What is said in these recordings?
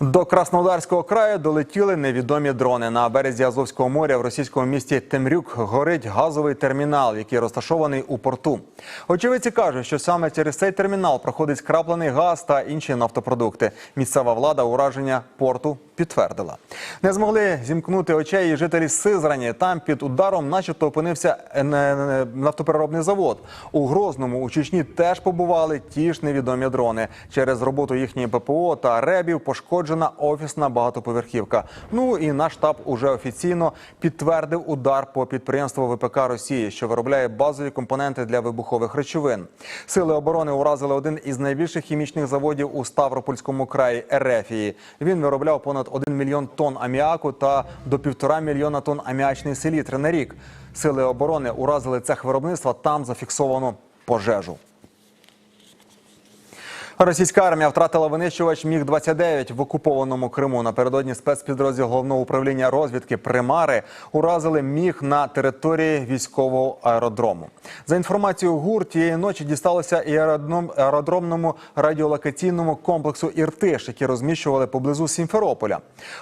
До Краснодарського краю долетіли невідомі дрони. На березі Азовського моря в російському місті Темрюк горить газовий термінал, який розташований у порту. Очевидці кажуть, що саме через цей термінал проходить скраплений газ та інші нафтопродукти. Місцева влада ураження порту підтвердила. Не змогли зімкнути очей жителі Сизрані. Там під ударом, начебто, опинився нафтопереробний завод. У Грозному у Чечні теж побували ті ж невідомі дрони. Через роботу їхньої ППО та ребів пошкоджена офісна багатоповерхівка. Ну і наш штаб уже офіційно підтвердив удар по підприємству ВПК Росії, що виробляє базові компоненти для вибухових речовин. Сили оборони уразили один із найбільших хімічних заводів у Ставропольському краї Ерефії. Він виробляв понад 1 мільйон тонн аміаку та до півтора мільйона тонн аміачної селітри на рік. Сили оборони уразили цех виробництва. Там зафіксовано пожежу. Російська армія втратила винищувач Міг 29 в окупованому Криму. Напередодні спецпідрозділ головного управління розвідки Примари уразили міг на території військового аеродрому. За інформацією ГУР, тієї ночі дісталося і аеродромному радіолокаційному комплексу Іртиш, які розміщували поблизу Сімферополя.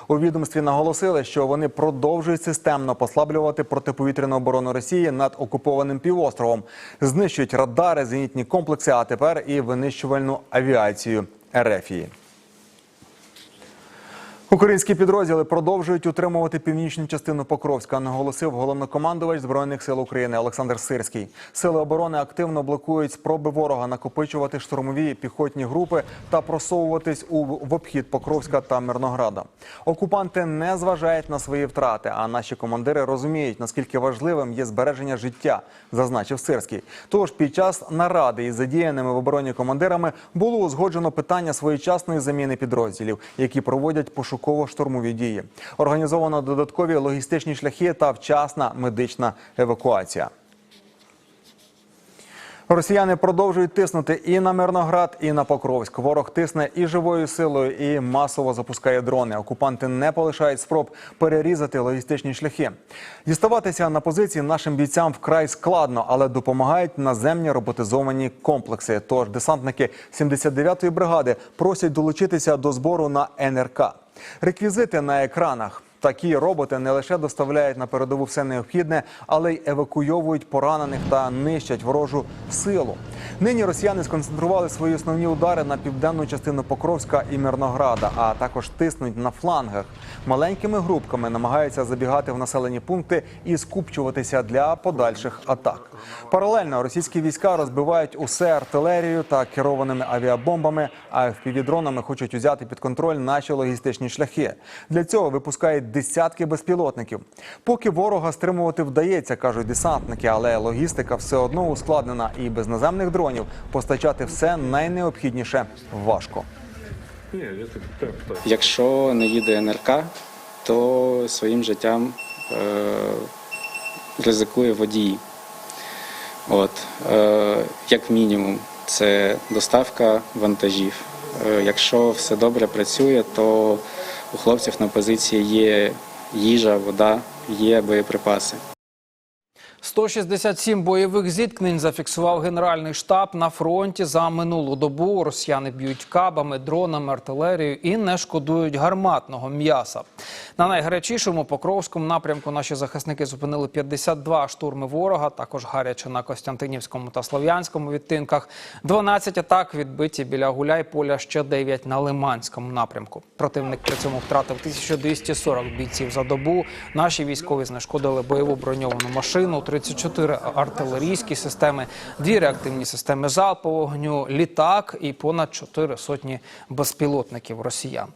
У відомстві наголосили, що вони продовжують системно послаблювати протиповітряну оборону Росії над окупованим півостровом, знищують радари, зенітні комплекси, а тепер і винищувальну авіацію Ерефії. Українські підрозділи продовжують утримувати північну частину Покровська, наголосив головнокомандувач збройних сил України Олександр Сирський. Сили оборони активно блокують спроби ворога накопичувати штурмові піхотні групи та просовуватись у в обхід Покровська та Мирнограда. Окупанти не зважають на свої втрати, а наші командири розуміють наскільки важливим є збереження життя, зазначив Сирський. Тож під час наради із задіяними в обороні командирами було узгоджено питання своєчасної заміни підрозділів, які проводять пошуково-штурмові дії. Організовано додаткові логістичні шляхи та вчасна медична евакуація. Росіяни продовжують тиснути і на Мирноград, і на Покровськ. Ворог тисне і живою силою, і масово запускає дрони. Окупанти не полишають спроб перерізати логістичні шляхи. Діставатися на позиції нашим бійцям вкрай складно, але допомагають наземні роботизовані комплекси. Тож десантники 79-ї бригади просять долучитися до збору на НРК. Реквізити на екранах. Такі роботи не лише доставляють на передову все необхідне, але й евакуйовують поранених та нищать ворожу силу. Нині росіяни сконцентрували свої основні удари на південну частину Покровська і Мирнограда, а також тиснуть на флангах. Маленькими групками намагаються забігати в населені пункти і скупчуватися для подальших атак. Паралельно російські війська розбивають усе артилерією та керованими авіабомбами, а впівдронами хочуть узяти під контроль наші логістичні шляхи. Для цього випускають десятки безпілотників. Поки ворога стримувати вдається, кажуть десантники, але логістика все одно ускладнена і без наземних дронів постачати все найнеобхідніше важко. Якщо не їде НРК, то своїм життям е, ризикує водій. От, е, як мінімум, це доставка вантажів. Е, якщо все добре працює, то у хлопців на позиції є їжа, вода, є боєприпаси. 167 бойових зіткнень зафіксував Генеральний штаб на фронті за минулу добу. Росіяни б'ють кабами, дронами, артилерією і не шкодують гарматного м'яса. На найгарячішому Покровському напрямку наші захисники зупинили 52 штурми ворога. Також гаряче на Костянтинівському та Слов'янському відтинках. 12 атак відбиті біля Гуляйполя, ще 9 на Лиманському напрямку. Противник при цьому втратив 1240 бійців за добу. Наші військові знешкодили бойову броньовану машину, 34 артилерійські системи, дві реактивні системи залпового вогню, літак і понад 4 сотні безпілотників росіян.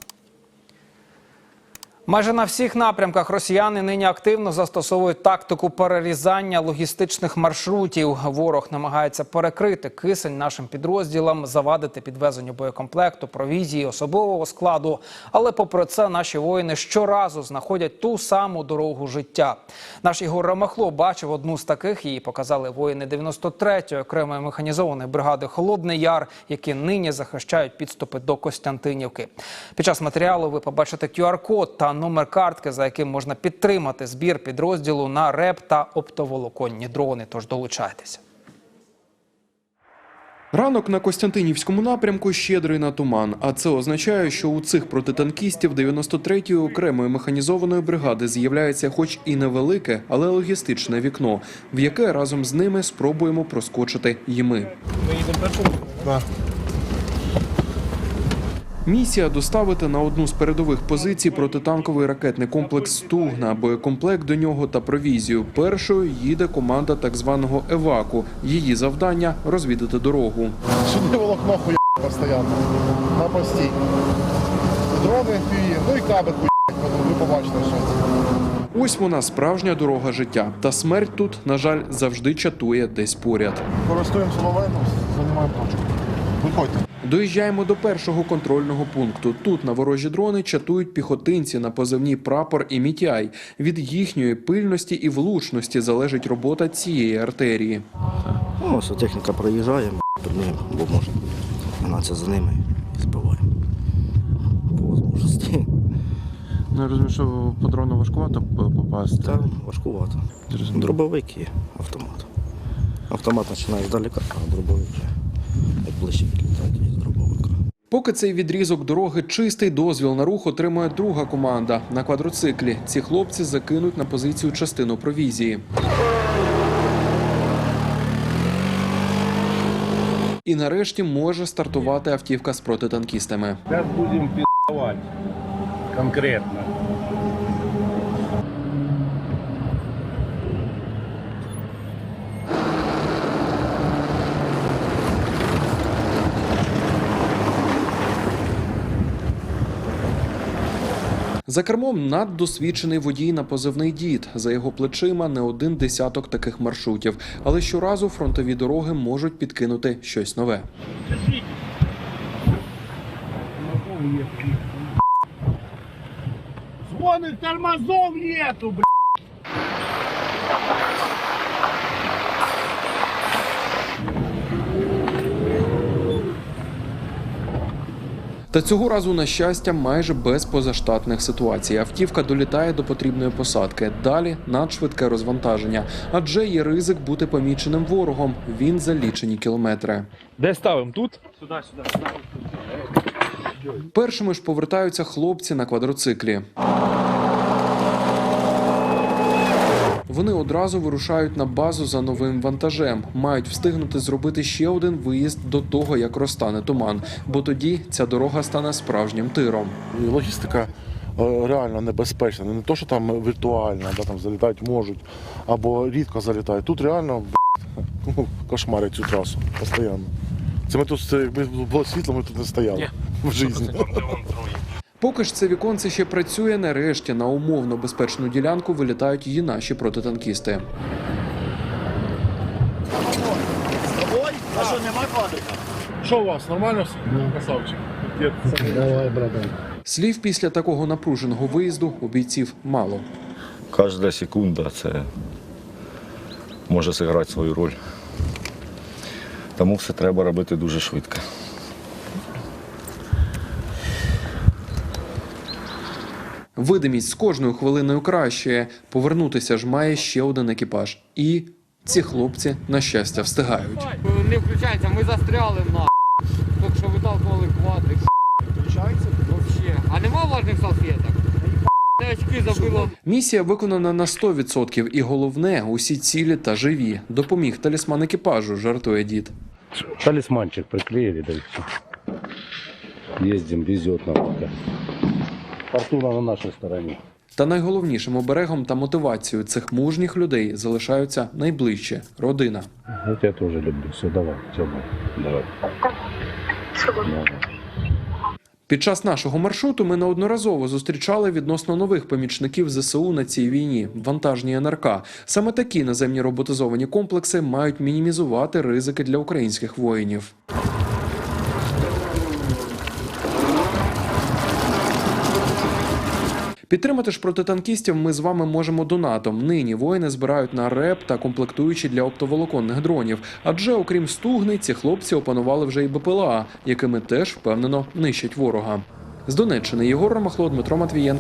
Майже на всіх напрямках росіяни нині активно застосовують тактику перерізання логістичних маршрутів. Ворог намагається перекрити кисень нашим підрозділам, завадити підвезенню боєкомплекту, провізії, особового складу. Але попри це, наші воїни щоразу знаходять ту саму дорогу життя. Наш Ігор Рамахло бачив одну з таких. Її показали воїни 93-ї окремої механізованої бригади Холодний Яр, які нині захищають підступи до Костянтинівки. Під час матеріалу ви побачите QR-код та номер картки, за яким можна підтримати збір підрозділу на РЕП та оптоволоконні дрони. Тож долучайтеся. Ранок на Костянтинівському напрямку щедрий на туман. А це означає, що у цих протитанкістів 93-ї окремої механізованої бригади з'являється, хоч і невелике, але логістичне вікно, в яке разом з ними спробуємо проскочити і ми. Місія доставити на одну з передових позицій протитанковий ракетний комплекс Стугна, боєкомплект до нього та провізію. Першою їде команда так званого еваку. Її завдання розвідати дорогу. Сюди волокно хуя постоянно. На пості. Дрони ну і каби хуя, ви побачите, що це. Ось вона справжня дорога життя. Та смерть тут, на жаль, завжди чатує десь поряд. Користуємося моментом, займаємо точку. Виходьте. Доїжджаємо до першого контрольного пункту. Тут на ворожі дрони чатують піхотинці на позивні прапор і мітяй. Від їхньої пильності і влучності залежить робота цієї артерії. Ну, ось техніка проїжджає, м, під ним, бо може гнатися за ними і збиваємо. По можливості. Ну, я розумію, що по дрону важкувато попасти. Та важкувато. Дробовик і автомат. Автомат починає здалека, а дробовик вже як ближче підлітає. Поки цей відрізок дороги чистий, дозвіл на рух отримує друга команда на квадроциклі. Ці хлопці закинуть на позицію частину провізії. І нарешті може стартувати автівка з протитанкістами. Зараз будемо пи***овать. Конкретно. За кермом наддосвідчений водій на позивний дід. За його плечима не один десяток таких маршрутів. Але щоразу фронтові дороги можуть підкинути щось нове. Звоных тормозов нету, блядь. Та цього разу, на щастя, майже без позаштатних ситуацій. Автівка долітає до потрібної посадки. Далі надшвидке розвантаження, адже є ризик бути поміченим ворогом. Він за лічені кілометри. Де ставимо? Тут? Першими ж повертаються хлопці на квадроциклі. Вони одразу вирушають на базу за новим вантажем. Мають встигнути зробити ще один виїзд до того, як розтане туман, бо тоді ця дорога стане справжнім тиром. Логістика е, реально небезпечна. Не то, що там віртуальна, да, там залітають можуть, або рідко залітають. Тут реально ну, кошмарять цю трасу постійно. Це ми тут, якби було світло, ми тут не стояли в житті. Поки ж це віконце ще працює, нарешті на умовно безпечну ділянку вилітають і наші протитанкісти. А Що у вас, нормально все? Красавчик. Слів після такого напруженого виїзду у бійців мало. Кожна секунда це може зіграти свою роль. Тому все треба робити дуже швидко. Видимість з кожною хвилиною кращає. Повернутися ж має ще один екіпаж. І ці хлопці, на щастя, встигають. Не включається, ми застряли на. Тільки що виталкували квадрик. Включається? Вообще. А нема влажних салфеток? Місія виконана на 100% і головне усі цілі та живі. Допоміг талісман екіпажу, жартує дід. Талисманчик приклеили, да. Ездим, везет нам пока. Фортуна на нашей стороне. Та найголовнішим оберегом та мотивацією цих мужніх людей залишаються найближче родина. Я тебя тоже люблю. Все, давай. Давай. Давай. Під час нашого маршруту ми неодноразово зустрічали відносно нових помічників ЗСУ на цій війні вантажні НРК. Саме такі наземні роботизовані комплекси мають мінімізувати ризики для українських воїнів. Підтримати ж протитанкістів ми з вами можемо донатом. Нині воїни збирають на РЕП та комплектуючі для оптоволоконних дронів. Адже, окрім стугни, ці хлопці опанували вже і БПЛА, якими теж впевнено нищать ворога. З Донеччини Єгор Ромахло, Дмитро Матвієнко.